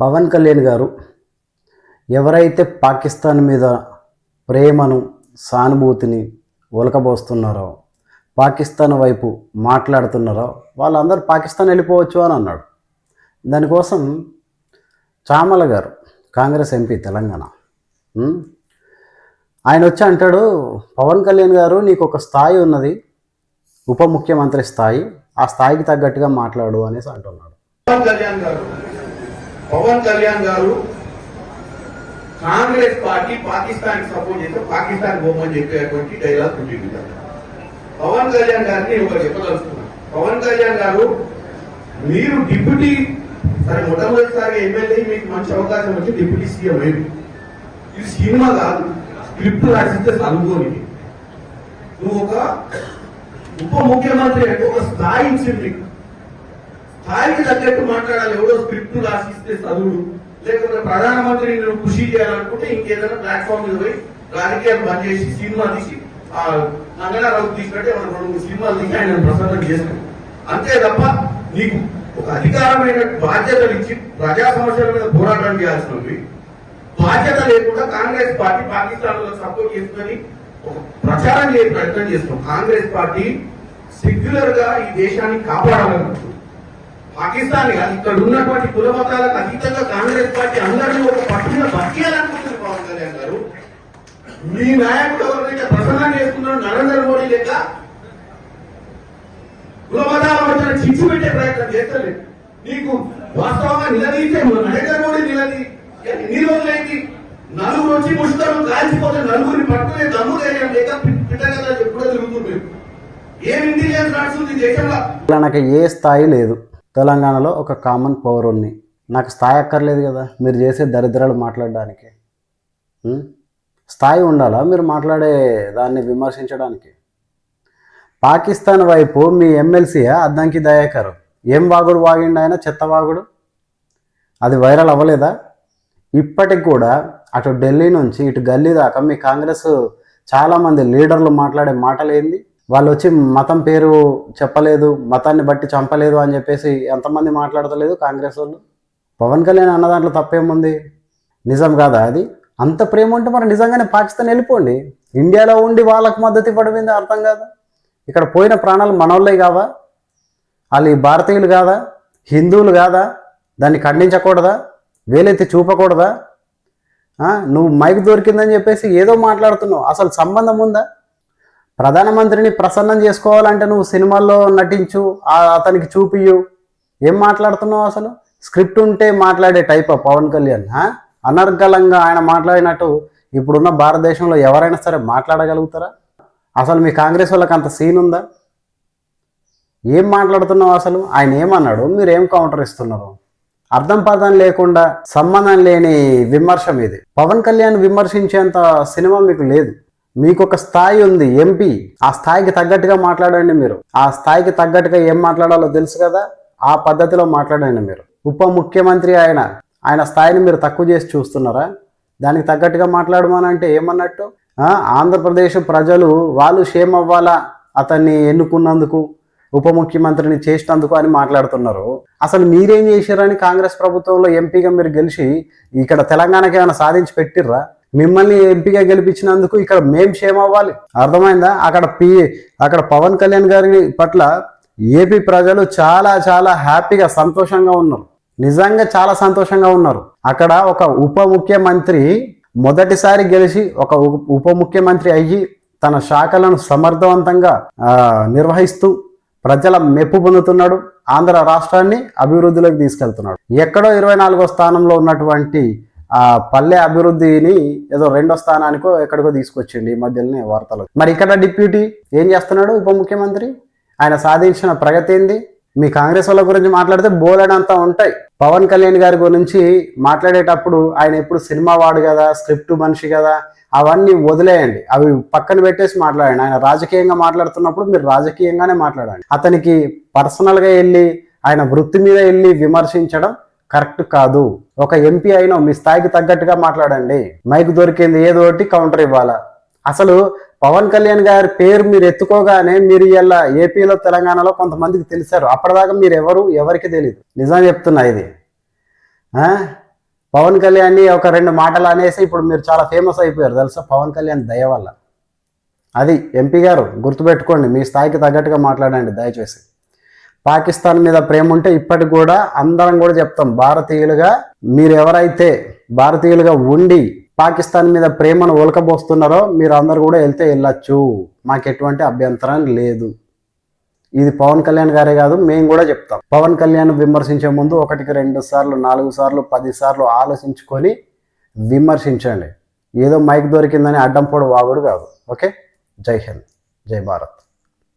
పవన్ కళ్యాణ్ గారు ఎవరైతే పాకిస్తాన్ మీద ప్రేమను సానుభూతిని ఉలకబోస్తున్నారో పాకిస్తాన్ వైపు మాట్లాడుతున్నారో వాళ్ళందరూ పాకిస్తాన్ వెళ్ళిపోవచ్చు అని అన్నాడు. దానికోసం చామల గారు కాంగ్రెస్ ఎంపీ తెలంగాణ ఆయన వచ్చి అంటాడు పవన్ కళ్యాణ్ గారు నీకు ఒక స్థాయి ఉన్నది ఉప ముఖ్యమంత్రి స్థాయి ఆ స్థాయికి తగ్గట్టుగా మాట్లాడు అనేసి అంటున్నాడు. పవన్ కళ్యాణ్ గారు పవన్ కళ్యాణ్ గారు కాంగ్రెస్ పార్టీ పాకిస్తాన్ సపోర్ట్ చేస్తే పాకిస్తాన్ బొమ్మని చెప్పేటువంటి డైలాగ్ పుట్టింది పవన్ కళ్యాణ్ గారిని ఒక చెప్పదలుచుకున్నాను పవన్ కళ్యాణ్ గారు మీరు డిప్యూటీ సరే మొట్టమొదటిసారి ఎమ్మెల్యే మీకు మంచి అవకాశం వచ్చి డిప్యూటీ సీఎం అయింది ఇది సినిమా కాదు స్క్రిప్ట్ రాసిస్తే చదువుకోని నువ్వు ఒక ఉప ముఖ్యమంత్రి అంటే ఒక స్థాయి ఇచ్చింది స్థాయికి తగ్గట్టు మాట్లాడాలి. ఎవడో స్క్రిప్ట్ రాసిస్తే చదువుడు. లేకపోతే ప్రధానమంత్రి నువ్వు కృషి చేయాలనుకుంటే ఇంకేదైనా ప్లాట్ఫామ్ మీద పోయి రాజకీయాలు బంద్ చేసి సినిమా తీసి ఆ నంగనారావు తీసినట్టే మనం రెండు సినిమాలు తీసి ఆయన ప్రసన్నం చేస్తాం అంతే తప్ప నీకు ఒక అధికారమైన బాధ్యతలు ఇచ్చి ప్రజా సమస్యల మీద పోరాటం చేయాల్సినవి. బాధ్యత లేకుండా కాంగ్రెస్ పార్టీ పాకిస్తాన్లో సపోర్ట్ చేసుకొని ఒక ప్రచారం చేయ ప్రయత్నం చేస్తాం కాంగ్రెస్ పార్టీ సెక్యులర్గా ఈ దేశాన్ని కాపాడాలనుకుంటుంది. పాకిస్తాన్ ఇక్కడ ఉన్నటువంటి కుల మతాలకు అతీతంగా కాంగ్రెస్ పార్టీ అందరినీ ఒక పట్టున బతికేయాలనుకుంటున్నారు పవన్ కళ్యాణ్ గారు మీ నాయకుడు ఎవరైతే ప్రసన్నం చేస్తున్నారు నరేంద్ర మోడీ లేక కుల మతాల మధ్యన చిచ్చు పెట్టే ప్రయత్నం చేస్తలేదు. నీకు వాస్తవంగా నిలదీస్తే నరేంద్ర మోడీ నిలది. ఎన్ని రోజులైంది? నలుగురు వచ్చి ముష్కరం కాల్చిపోతే నలుగురిని పట్టుకునే దమ్ము ధైర్యం లేక పిట్టగదా ఎప్పుడో తిరుగుతుంది ఏం ఇంటెలిజెన్స్ నడుస్తుంది దేశంలో? నాకు ఏ స్థాయి లేదు. తెలంగాణలో ఒక కామన్ పౌరుణ్ణి నాకు స్థాయి అక్కర్లేదు కదా మీరు చేసే దరిద్రాలు మాట్లాడడానికి. స్థాయి ఉండాలా మీరు మాట్లాడే దాన్ని విమర్శించడానికి? పాకిస్తాన్ వైపు మీ ఎమ్మెల్సీ అద్దంకి దయాకర్. ఏం వాగుడు వాగిండు ఆయన? చెత్త వాగుడు? అది వైరల్ అవ్వలేదా? ఇప్పటికి కూడా అటు ఢిల్లీ నుంచి ఇటు గల్లీ దాకా మీ కాంగ్రెస్ చాలామంది లీడర్లు మాట్లాడే మాటలు ఏంది వాళ్ళు వచ్చి మతం పేరు చెప్పలేదు మతాన్ని బట్టి చంపలేదు అని చెప్పేసి ఎంతమంది మాట్లాడతలేదు కాంగ్రెస్ వాళ్ళు? పవన్ కళ్యాణ్ అన్న దాంట్లో తప్పేముంది? నిజం కాదా అది? అంత ప్రేమ ఉంటే మరి నిజంగానే పాకిస్తాన్ వెళ్ళిపోండి. ఇండియాలో ఉండి వాళ్ళకు మద్దతు ఇవ్వడం అర్థం కాదు? ఇక్కడ పోయిన ప్రాణాలు మనోళ్ళే కావా? వాళ్ళు భారతీయులు కాదా? హిందువులు కాదా? దాన్ని ఖండించకూడదా? వేలెత్తి చూపకూడదా? నువ్వు మైక్ దొరికిందని చెప్పేసి ఏదో మాట్లాడుతున్నావు. అసలు సంబంధం ఉందా? ప్రధానమంత్రిని ప్రసన్నం చేసుకోవాలంటే నువ్వు సినిమాల్లో నటించు అతనికి చూపియు ఏం మాట్లాడుతున్నావు అసలు? స్క్రిప్ట్ ఉంటే మాట్లాడే టైప్ పవన్ కళ్యాణ్ అనర్గళంగా ఆయన మాట్లాడినట్టు ఇప్పుడున్న భారతదేశంలో ఎవరైనా సరే మాట్లాడగలుగుతారా? అసలు మీ కాంగ్రెస్ వాళ్ళకి అంత సీన్ ఉందా? ఏం మాట్లాడుతున్నావు అసలు? ఆయన ఏమన్నాడు? మీరు ఏం కౌంటర్ ఇస్తున్నారు? అర్థం పదం లేకుండా సంబంధం లేని విమర్శ ఇది పవన్ కళ్యాణ్ విమర్శించేంత సినిమా మీకు లేదు. మీకు ఒక స్థాయి ఉంది ఎంపీ ఆ స్థాయికి తగ్గట్టుగా మాట్లాడండి మీరు. ఆ స్థాయికి తగ్గట్టుగా ఏం మాట్లాడాలో తెలుసు కదా? ఆ పద్ధతిలో మాట్లాడండి మీరు. ఉప ముఖ్యమంత్రి ఆయన ఆయన స్థాయిని మీరు తక్కువ చేసి చూస్తున్నారా? దానికి తగ్గట్టుగా మాట్లాడమనంటే ఏమన్నట్టు? ఆంధ్రప్రదేశ్ ప్రజలు వాళ్ళు షేమ్ అవ్వాలా? అతన్ని ఎన్నుకున్నందుకు ఉప ముఖ్యమంత్రిని చేసినందుకు అని మాట్లాడుతున్నారు. అసలు మీరేం చేశారని కాంగ్రెస్ ప్రభుత్వంలో ఎంపీగా మీరు గెలిచి ఇక్కడ తెలంగాణకి ఏమైనా సాధించి పెట్టిర్రా? మిమ్మల్ని ఎంపీగా గెలిపించినందుకు ఇక్కడ మేం షేమ్ అవ్వాలి. అర్థమైందా? అక్కడ పి అక్కడ పవన్ కళ్యాణ్ గారి పట్ల ఏపీ ప్రజలు చాలా చాలా హ్యాపీగా సంతోషంగా ఉన్నారు. నిజంగా చాలా సంతోషంగా ఉన్నారు. అక్కడ ఒక ఉప ముఖ్యమంత్రి మొదటిసారి గెలిచి ఒక ఉప ముఖ్యమంత్రి అయ్యి తన శాఖలను సమర్థవంతంగా నిర్వహిస్తూ ప్రజల మెప్పు పొందుతున్నాడు. ఆంధ్ర రాష్ట్రాన్ని అభివృద్ధిలోకి తీసుకెళ్తున్నాడు. ఎక్కడో ఇరవై నాలుగో స్థానంలో ఉన్నటువంటి ఆ పల్లె అభివృద్ధిని ఏదో రెండో స్థానానికో ఎక్కడికో తీసుకొచ్చిండి ఈ మధ్యలోనే వార్తలు. మరి ఇక్కడ డిప్యూటీ ఏం చేస్తున్నాడు ఉప ముఖ్యమంత్రి? ఆయన సాధించిన ప్రగతి ఏంది? మీ కాంగ్రెస్ వాళ్ళ గురించి మాట్లాడితే బోలెడంతా ఉంటాయి. పవన్ కళ్యాణ్ గారి గురించి మాట్లాడేటప్పుడు ఆయన ఎప్పుడు సినిమా వాడు కదా స్క్రిప్ట్ మనిషి కదా అవన్నీ వదిలేయండి. అవి పక్కన పెట్టేసి మాట్లాడండి. ఆయన రాజకీయంగా మాట్లాడుతున్నప్పుడు మీరు రాజకీయంగానే మాట్లాడండి. అతనికి పర్సనల్గా వెళ్ళి ఆయన వృత్తి మీద వెళ్ళి విమర్శించడం కరెక్ట్ కాదు. ఒక ఎంపీ అయినా మీ స్థాయికి తగ్గట్టుగా మాట్లాడండి. మైక్ దొరికింది ఏదో ఒకటి కౌంటర్ ఇవ్వాలా? అసలు పవన్ కళ్యాణ్ గారి పేరు మీరు ఎత్తుకోగానే మీరు ఇలా ఏపీలో తెలంగాణలో కొంతమందికి తెలిసారు. అప్పటిదాకా మీరు ఎవరు ఎవరికి తెలియదు నిజం చెప్తున్నా ఇది. పవన్ కళ్యాణ్ ఒక రెండు మాటలు అనేసి ఇప్పుడు మీరు చాలా ఫేమస్ అయిపోయారు. తెలుసా? పవన్ కళ్యాణ్ దయ వల్ల. అది ఎంపీ గారు గుర్తుపెట్టుకోండి. మీ స్థాయికి తగ్గట్టుగా మాట్లాడండి దయచేసి. పాకిస్తాన్ మీద ప్రేమ ఉంటే ఇప్పటికి కూడా అందరం కూడా చెప్తాం భారతీయులుగా మీరు ఎవరైతే భారతీయులుగా ఉండి పాకిస్తాన్ మీద ప్రేమను ఒలకబోస్తున్నారో మీరు అందరు కూడా వెళ్తే వెళ్ళచ్చు. మాకు ఎటువంటి అభ్యంతరం లేదు. ఇది పవన్ కళ్యాణ్ గారే కాదు మేము కూడా చెప్తాం. పవన్ కళ్యాణ్ విమర్శించే ముందు ఒకటికి రెండు సార్లు నాలుగు సార్లు పది సార్లు ఆలోచించుకొని విమర్శించండి. ఏదో మైక్ దొరికిందని అడ్డం పొడి వాగుడు కాదు. ఓకే? జై హింద్. జై భారత్.